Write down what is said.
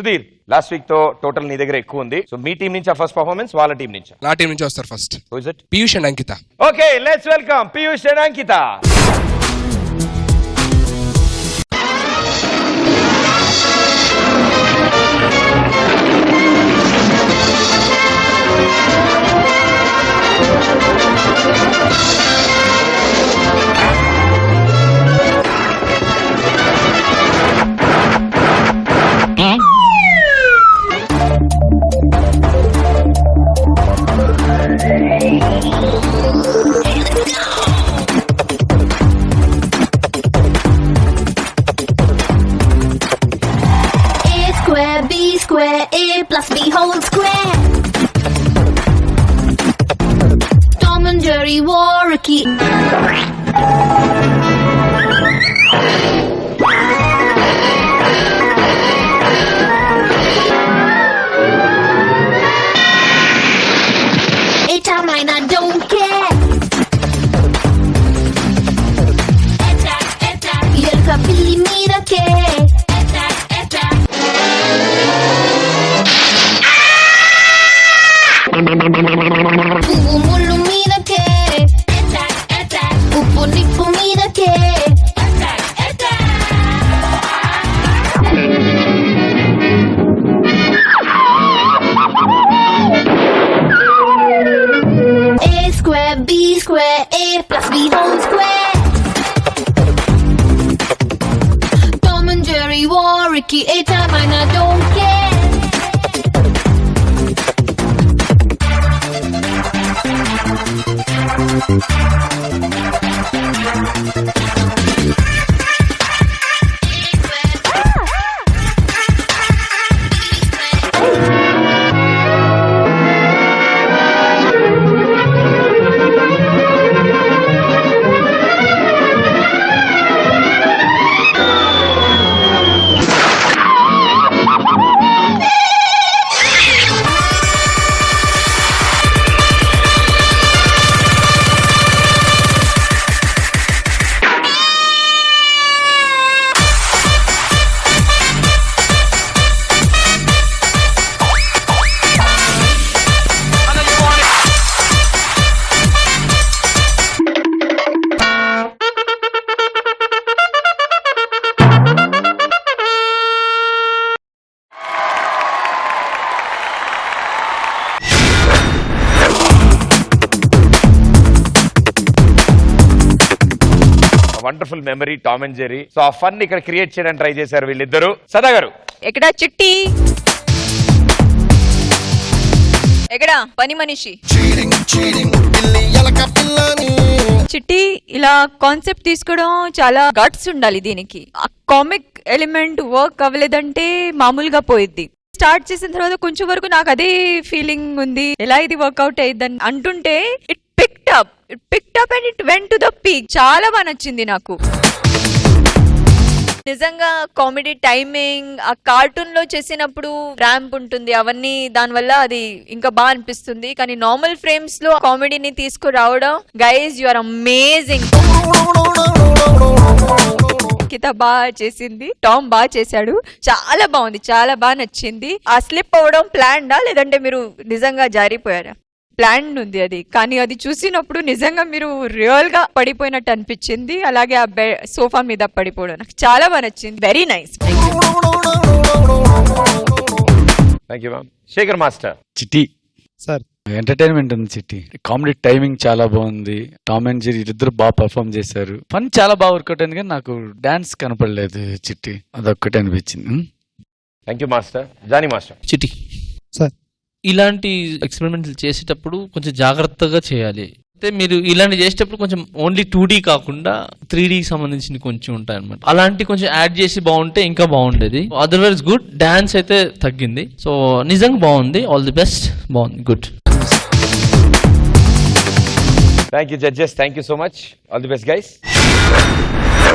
Sudheer last వీక్తో total నీ దగ్గర ఎక్కువ ఉంది. సో మీ టీం నుంచి ఫస్ట్ పర్ఫార్మెన్స్ వాళ్ళ టీం నుంచి? నా టీం నుంచి వస్తారు first Piyush and Ankita. Okay let's welcome Piyush and Ankita. Square, A plus B whole square. Tom and Jerry wore a key. A square, B square, A plus B whole square. Tom and Jerry, it's a man, I don't care. Wonderful memory Tom and Jerry so uh fun ఇక్కడ create చేయడానికి try చేశారు వీళ్ళిద్దరు. సదా గారు. ఎక్కడ చిట్టి? ఎక్కడ? పని మనిషి. చిట్టి ఇలా కాన్సెప్ట్ తీసుకోవడం చాలా గట్స్ ఉండాలి దీనికి. ఆ కామిక్ ఎలిమెంట్ వర్క్ అవ్వలేదంటే మామూలుగా పోయిద్ది. స్టార్ట్ చేసిన తర్వాత కొంచెం వరకు నాకు అదే ఫీలింగ్ ఉంది. ఎలా ఇది వర్కౌట్ అయ్యిద్దని అంటుంటే it picked up it pick up and it went to the peak చాలా బాగా నచ్చింది నాకు. నిజంగా కామెడీ టైమింగ్ ఆ కార్టూన్లో చేసినప్పుడు ర్యాంప్ ఉంటుంది. అవన్నీ దానివల్ల అది ఇంకా బాగా అనిపిస్తుంది. కానీ నార్మల్ ఫ్రేమ్స్లో కామెడీని తీసుకురావడం గైజ్ యు ఆర్ అమేజింగ్ కిత బాగా చేసింది. టామ్ బాగా చేశాడు. చాలా బాగుంది. చాలా బాగా నచ్చింది. ఆ స్లిప్ అవ్వడం ప్లాన్డా లేదంటే మీరు నిజంగా జారిపోయారా? ప్లాన్ ఉంది అది. కానీ అది చూసినప్పుడు నిజంగా మీరు రియల్గా పడిపోయినట్టు అనిపించింది. అలాగే ఆ బె సోఫా మీద పడిపోవడం నాకు చాలా బాగా నచ్చింది. Very nice thank you ma'am Shekhar master Chitti. Sir. Entertainment ఉంది చిట్టి. కామెడీ టైమింగ్ చాలా బాగుంది. టామ్ అండ్ జెరీ ఇద్దరు బాగా పర్ఫామ్ చేశారు. ఫన్ చాలా బాగా వర్కౌట్ అయింది కానీ నాకు డాన్స్ కనపడలేదు చిట్టి. అదొక్కటే అనిపించింది? Thank you master Johnny master Chitti sir. ఇలాంటి ఎక్స్పెరిమెంట్లు చేసేటప్పుడు కొంచెం జాగ్రత్తగా చేయాలి. అయితే మీరు ఇలాంటి చేసేటప్పుడు కొంచెం ఓన్లీ టూ డీ కాకుండా త్రీ డీకి సంబంధించిన కొంచెం ఉంటాయి అనమాట అలాంటి కొంచెం యాడ్ చేసి బాగుంటే ఇంకా బాగుండేది. అదర్వైజ్ గుడ్ డాన్స్ అయితే తగ్గింది. సో నిజంగా బాగుంది. ఆల్ ది బెస్ట్ బాగుంది. Good thank you judges thank you so much all the best guys